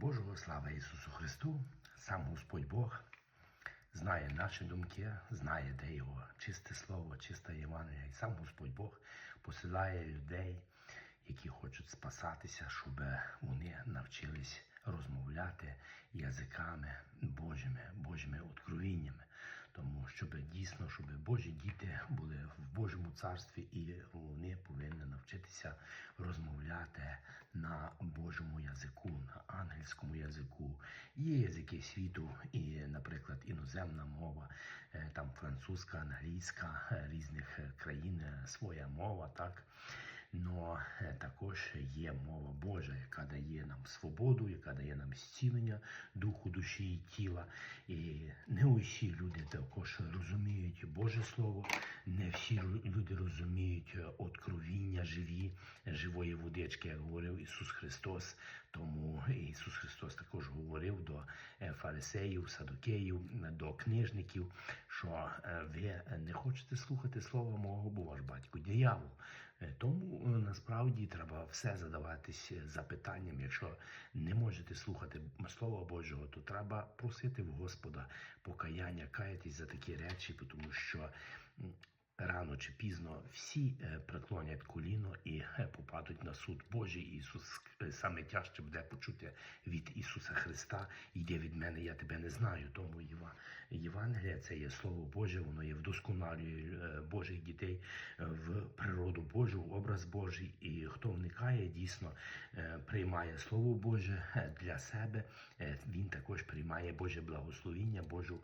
Божого, слава Ісусу Христу, сам Господь Бог знає наші думки, знає, де Його чисте Слово, чиста Євангелія. І сам Господь Бог посилає людей, які хочуть спасатися, щоб вони навчились розмовляти язиками Божими, Божими откровіннями. Тому щоб дійсно, щоб Божі діти були в Божому царстві, і вони повинні навчитися розмовляти на Божому язику, на ангельському язику. Є язики світу, і, наприклад, іноземна мова, е, там французька, англійська, е, різних е, країн своя мова, так. Но е, також є мова Божа, яка дає нам свободу, яка дає нам зцілення духу, душі і тіла. І не усі люди також розуміють Боже Слово, не всі люди розуміють е, откровіння живі, живої водички, як говорив Ісус Христос. Тому Ісус Христос також говорив до е, фарисеїв, садокеїв, до книжників, що е, ви не хочете слухати слова мого, бо ваш батько диявол. Е, Тому е, насправді треба все задаватись запитанням. Якщо не можете слухати Слова Божого, то треба просити в Господа покаяння, каятись за такі речі, тому що рано чи пізно всі е, преклонять коліно і е, попадуть на суд Божий. Ісус е, саме тяжче буде почути від Ісуса Христа. Йди від мене, я тебе не знаю. Тому Євангелія це є Слово Боже, воно є вдосконалює Божих дітей в природу Божу, в образ Божий. І хто вникає, дійсно приймає Слово Боже для себе. Він також приймає Боже благословіння, Божу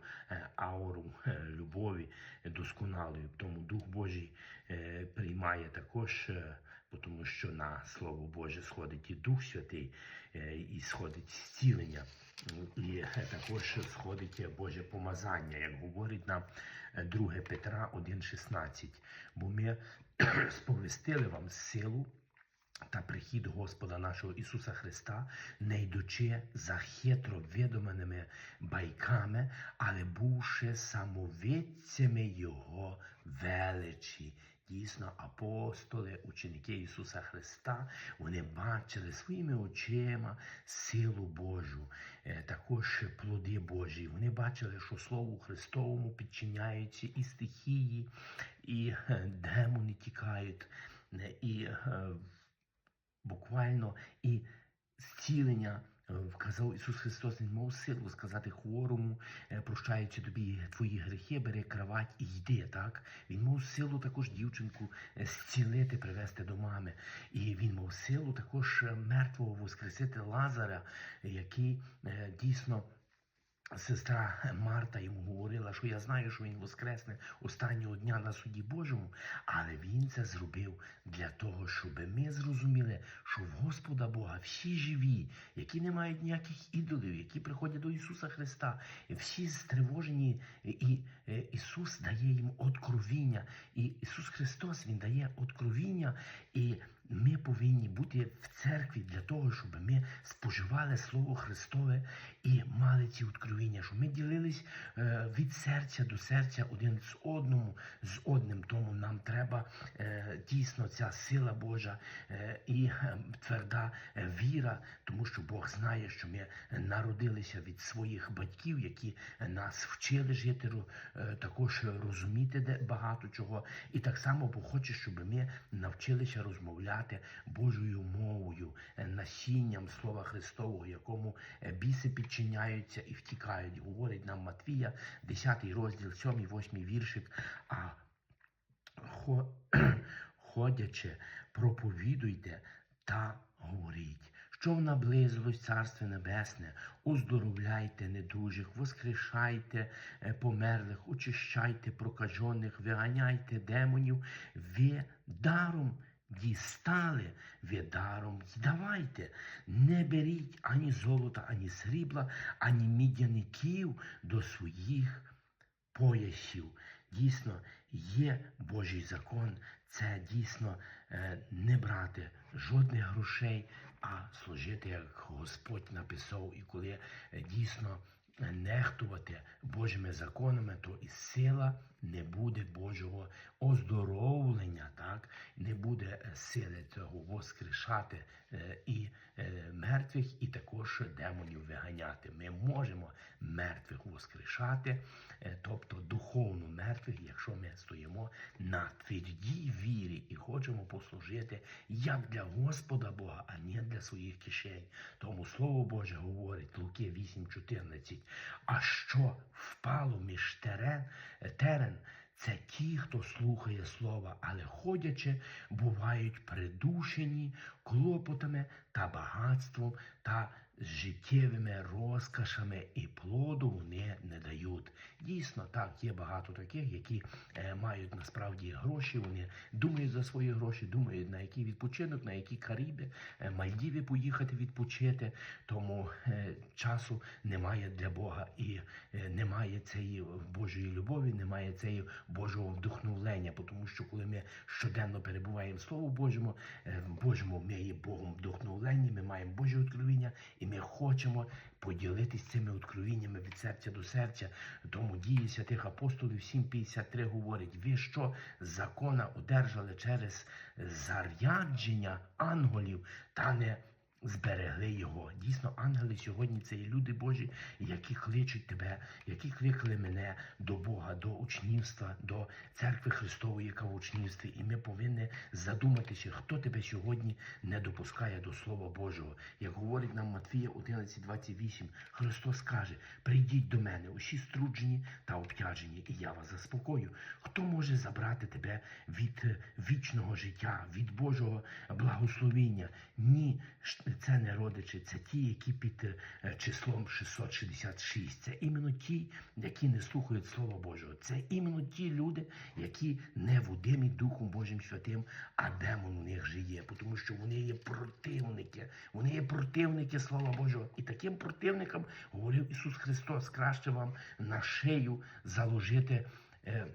ауру любові досконалою. Тому Дух Божий е, приймає також, е, тому що на Слово Боже сходить і Дух Святий, е, і сходить зцілення, і також сходить Боже помазання, як говорить нам е, 2 Петра 1,16. Бо ми сповістили вам силу та прихід Господа нашого Ісуса Христа, не йдучи за хитро видуманими байками, але бувши самовидцями Його величі. Дійсно, апостоли, ученики Ісуса Христа, вони бачили своїми очима силу Божу, е, також плоди Божі. Вони бачили, що Слову Христовому підчиняються і стихії, і е, демони тікають, е, і буквально і зцілення. е, Вказав Ісус Христос, Він мав силу сказати хворому, е, прощаючи тобі твої гріхи, бери кровать і йди. Так? Він мав силу також дівчинку е, зцілити, привести до мами. І він мав силу також мертвого воскресити Лазаря, який дійсно. Сестра Марта йому говорила, що я знаю, що він воскресне останнього дня на суді Божому, але він це зробив для того, щоб ми зрозуміли, що в Господа Бога всі живі, які не мають ніяких ідолів, які приходять до Ісуса Христа, всі стривожені, і Ісус дає їм откровіння. І Ісус Христос Він дає откровіння, і ми повинні бути в церкві для того, щоб ми споживали Слово Христове і мали ці откровіння, щоб ми ділились е, від серця до серця один з одному, з одним. Тому нам треба е, дійсно ця сила Божа е, і е, тверда е, віра, тому що Бог знає, що ми народилися від своїх батьків, які нас вчили жити, також розуміти багато чого. І так само Бог хоче, щоб ми навчилися розмовляти Божою мовою, насінням Слова Христового, якому біси підчиняються і втікають. Говорить нам Матвія, 10 розділ, 7, 8 віршик. А хо- ходячи, проповідуйте та говоріть, що наблизилось Царство Небесне, оздоровляйте недужих, воскрешайте е, померлих, очищайте прокажених, виганяйте демонів, ви даром дістали, ви даром й давайте. Не беріть ані золота, ані срібла, ані мідяників до своїх поясів. Дійсно, є Божий закон, це дійсно е, не брати жодних грошей, а служити, як Господь написав, і коли е, дійсно нехтувати Божими законами, то і сила не буде Божого оздоровлення, так? не буде е, сили цього воскрешати е, і е, мертвих, і також демонів виганяти. Ми можемо мертвих воскрешати, тобто духовно мертвих, якщо ми стоїмо на твердій вірі і хочемо послужити як для Господа Бога, а не для своїх кишень. Тому Слово Боже говорить Луки 8.14. А що впало між терен, терен, це ті, хто слухає слова, але ходячи, бувають придушені клопотами та багатством та життєвими розкошами, і плоду вони не дають. Дійсно, так, є багато таких, які е, мають насправді гроші. Вони думають за свої гроші, думають на який відпочинок, на які Каріби, е, Мальдіви поїхати відпочити. Тому е, часу немає для Бога і е, немає цієї Божої любові, немає цієї Божого вдохновлення. Тому що коли ми щоденно перебуваємо в Слову Божому, е, Божому ми є Богом вдохновлені, ми маємо Боже откровіння, і ми хочемо поділитися цими откровіннями від серця до серця. Тому дії святих апостолів 7.53 говорить, ви що закона одержали через зарядження ангелів та не зберегли його. Дійсно, ангели сьогодні це є люди Божі, які кличуть тебе, які кликали мене до Бога, до учнівства, до церкви Христової, яка в учнівстві. І ми повинні задуматися, хто тебе сьогодні не допускає до Слова Божого. Як говорить нам Матвія 11.28, Христос каже: прийдіть до мене, усі струджені та обтяжені, і я вас заспокою. Хто може забрати тебе від е, вічного життя, від Божого благословіння? Ні, це не родичі, це ті, які під е, числом 666. Це іменно ті, які не слухають Слова Божого. Це іменно ті люди, які не водимі Духом Божим Святим, а демон у них же є, тому що вони є противники. Вони є противники Слова Божого. І таким противникам говорив Ісус Христос, краще вам на шию заложити е,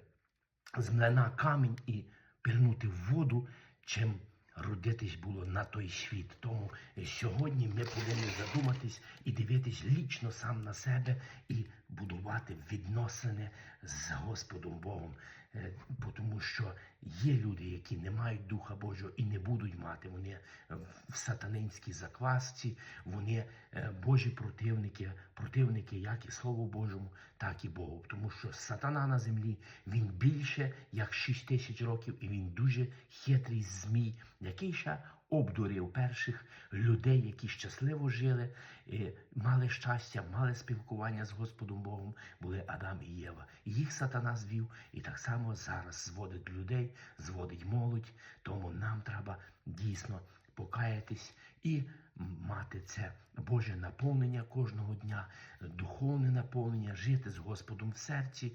з млина камінь і пірнути в воду, чим родитись було на той світ. Тому сьогодні ми повинні задуматись і дивитись лічно сам на себе і будувати відносини з Господом Богом. Е, Тому що є люди, які не мають Духа Божого і не будуть мати. Вони в сатанинській заквасці, вони е, Божі противники, противники як і Слову Божому, так і Богу. Тому що сатана на землі він більше як 6 тисяч років, і він дуже хитрий змій, який ще обдурив перших людей, які щасливо жили, е, мали щастя, мали спілкування з Господом Богом, були Адам і Єва. Їх сатана звів, і так само зараз зводить людей, зводить молодь. Тому нам треба дійсно покаятись і мати це Боже наповнення кожного дня, духовне наповнення, жити з Господом в серці,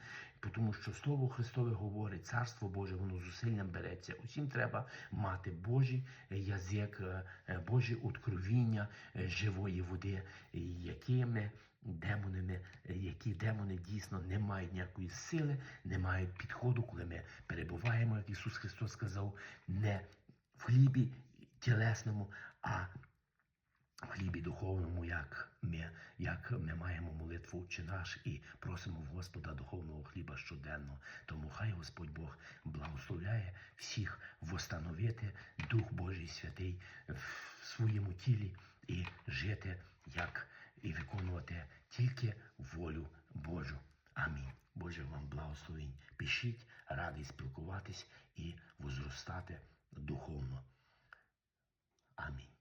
тому що Слово Христове говорить, Царство Боже, воно зусиллям береться. Усім треба мати Божий язик, е, е, Божі откровіння е, живої води, якими демонами, які демони дійсно не мають ніякої сили, не мають підходу, коли ми перебуваємо, як Ісус Христос сказав, не в хлібі тілесному, а в хлібі духовному, як ми, як ми маємо молитву «Отче наш і просимо в Господа духовного хліба щоденно. Тому хай Господь Бог благословляє всіх восстановити Дух Божий Святий в своєму тілі і жити як і виконувати тільки волю Божу. Амінь. Боже вам благословень. Пишіть, радий спілкуватись і возростати духовно. Амінь.